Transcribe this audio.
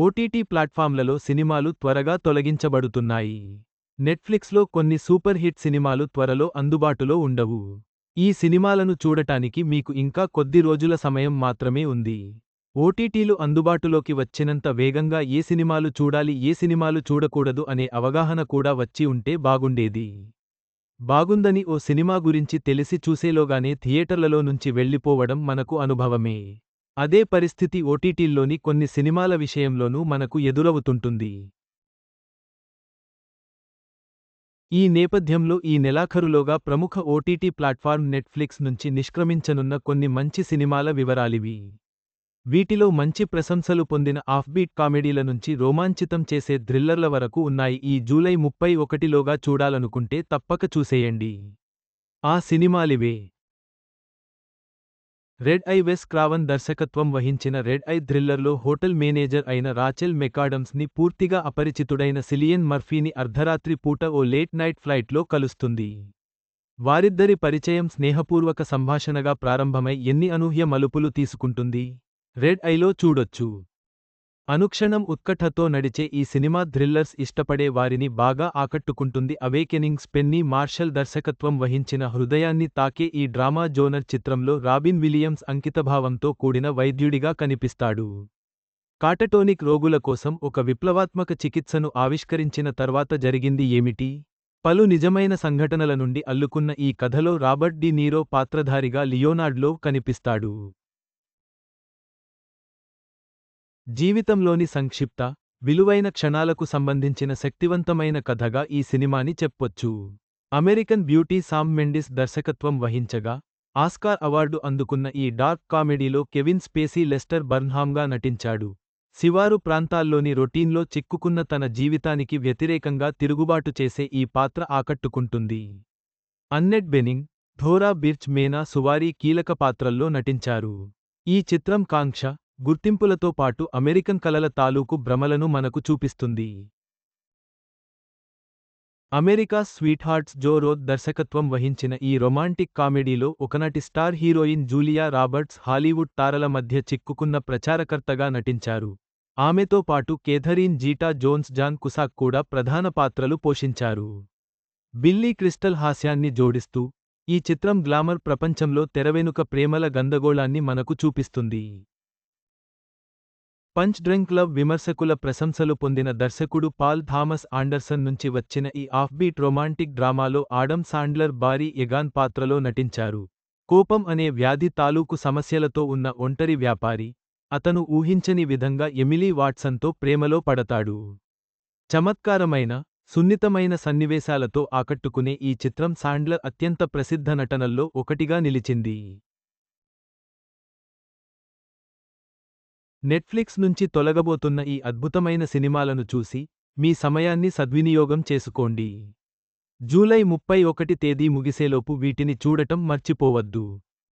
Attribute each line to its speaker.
Speaker 1: OTT ప్లాట్ఫామ్లలో సినిమాలు త్వరగా తొలగించబడుతున్నాయి. నెట్ఫ్లిక్స్లో కొన్ని సూపర్ హిట్ సినిమాలు త్వరలో అందుబాటులో ఉండవు. ఈ సినిమాలను చూడటానికి మీకు ఇంకా కొద్ది రోజుల సమయం మాత్రమే ఉంది. ఓటీటీలు అందుబాటులోకి వచ్చినంత వేగంగా ఏ సినిమాలు చూడాలి ఏ సినిమాలు చూడకూడదు అనే అవగాహన కూడా వచ్చి ఉంటే బాగుండేది. బాగుందని ఓ సినిమా గురించి తెలిసి చూసేలోగానే థియేటర్లలో నుంచి వెళ్ళిపోవడం మనకు అనుభవమే. అదే పరిస్థితి ఓటీటీల్లోని కొన్ని సినిమాల విషయంలోనూ మనకు ఎదురవుతుంటుంది. ఈ నేపథ్యంలో ఈ నెలాఖరులోగా ప్రముఖ ఓటీటీ ప్లాట్ఫార్మ్ నెట్ఫ్లిక్స్ నుంచి నిష్క్రమించనున్న కొన్ని మంచి సినిమాల వివరాలివి. వీటిలో మంచి ప్రశంసలు పొందిన ఆఫ్బీట్ కామెడీల నుంచి రోమాంచితం చేసే థ్రిల్లర్ల వరకు ఉన్నాయి. ఈ జూలై ముప్పై ఒకటిలోగా చూడాలనుకుంటే తప్పక చూసేయండి. ఆ సినిమాలివే. రెడ్ ఐ వెస్ క్రావన్ దర్శకత్వం వహించిన రెడ్ ఐ థ్రిల్లర్లో హోటల్ మేనేజర్ అయిన రాచెల్ మెకాడమ్స్ని పూర్తిగా అపరిచితుడైన సిలియన్ మర్ఫీని అర్ధరాత్రి పూట ఓ లేట్ నైట్ ఫ్లైట్లో కలుస్తుంది. వారిద్దరి పరిచయం స్నేహపూర్వక సంభాషణగా ప్రారంభమై ఎన్ని అనూహ్య మలుపులు తీసుకుంటుంది? రెడ్ ఐలో చూడొచ్చు. అనుక్షణం ఉత్కఠతో నడిచే ఈ సినిమా థ్రిల్లర్స్ ఇష్టపడే వారిని బాగా ఆకట్టుకుంటుంది. అవేకెనింగ్స్ పెన్నీ మార్షల్ దర్శకత్వం వహించిన హృదయాన్ని తాకే ఈ డ్రామా జోనర్ చిత్రంలో రాబిన్ విలియమ్స్ అంకితభావంతో కూడిన వైద్యుడిగా కనిపిస్తాడు. కాటటోనిక్ రోగుల కోసం ఒక విప్లవాత్మక చికిత్సను ఆవిష్కరించిన తర్వాత జరిగింది ఏమిటి? పలు నిజమైన సంఘటనల నుండి అల్లుకున్న ఈ కథలో రాబర్ట్ డి నీరో పాత్రధారిగా లియోనార్డ్లో కనిపిస్తాడు. జీవితంలోని సంక్షిప్త విలువైన క్షణాలకు సంబంధించిన శక్తివంతమైన కథగా ఈ సినిమాని చెప్పొచ్చు. అమెరికన్ బ్యూటీ సామ్ మెండిస్ దర్శకత్వం వహించగా ఆస్కార్ అవార్డు అందుకున్న ఈ డార్క్ కామెడీలో కెవిన్ స్పేసీ లెస్టర్ బర్న్హామ్గా నటించాడు. శివారు ప్రాంతాల్లోని రొటీన్లో చిక్కుకున్న తన జీవితానికి వ్యతిరేకంగా తిరుగుబాటు చేసే ఈ పాత్ర ఆకట్టుకుంటుంది. అన్నెట్ బెనింగ్ ధోరా బిర్చ్ మేనా సువారీ కీలక పాత్రల్లో నటించారు. ఈ చిత్రం కాంక్ష గుర్తింపులతో పాటు అమెరికన్ కలల తాలూకు భ్రమలను మనకు చూపిస్తుంది. అమెరికా స్వీట్హార్ట్స్ జో రోద్ దర్శకత్వం వహించిన ఈ రొమాంటిక్ కామెడీలో ఒకనాటి star heroine Julia Roberts Hollywood తారల మధ్య చిక్కుకున్న ప్రచారకర్తగా నటించారు. ఆమెతో పాటు Catherine Zeta Jones John Cusack కూడా ప్రధాన పాత్రలు పోషించారు. బిల్లీ క్రిస్టల్ హాస్యాన్ని జోడిస్తూ ఈ చిత్రం గ్లామర్ ప్రపంచంలో తెరవెనుక ప్రేమల గందగోళాన్ని మనకు చూపిస్తుంది. పంచ్ డ్రింక్ క్లబ్ విమర్శకుల ప్రశంసలు పొందిన దర్శకుడు పాల్ థామస్ ఆండర్సన్ నుంచి వచ్చిన ఈ ఆఫ్బీట్ రొమాంటిక్ డ్రామాలో ఆడమ్ సాండ్లర్ బారీ ఎగాన్ పాత్రలో నటించారు. కోపం అనే వ్యాధి తాలూకు సమస్యలతో ఉన్న ఒంటరి వ్యాపారి అతను ఊహించని విధంగా ఎమిలీ వాట్సన్తో ప్రేమలో పడతాడు. చమత్కారమైన సున్నితమైన సన్నివేశాలతో ఆకట్టుకునే ఈ చిత్రం సాండ్లర్ అత్యంత ప్రసిద్ధ నటనల్లో ఒకటిగా నిలిచింది. నెట్ఫ్లిక్స్ నుంచి తొలగబోతున్న ఈ అద్భుతమైన సినిమాలను చూసి మీ సమయాన్ని సద్వినియోగం చేసుకోండి. జూలై ముప్పై ఒకటి తేదీ ముగిసేలోపు వీటిని చూడటం మర్చిపోవద్దు.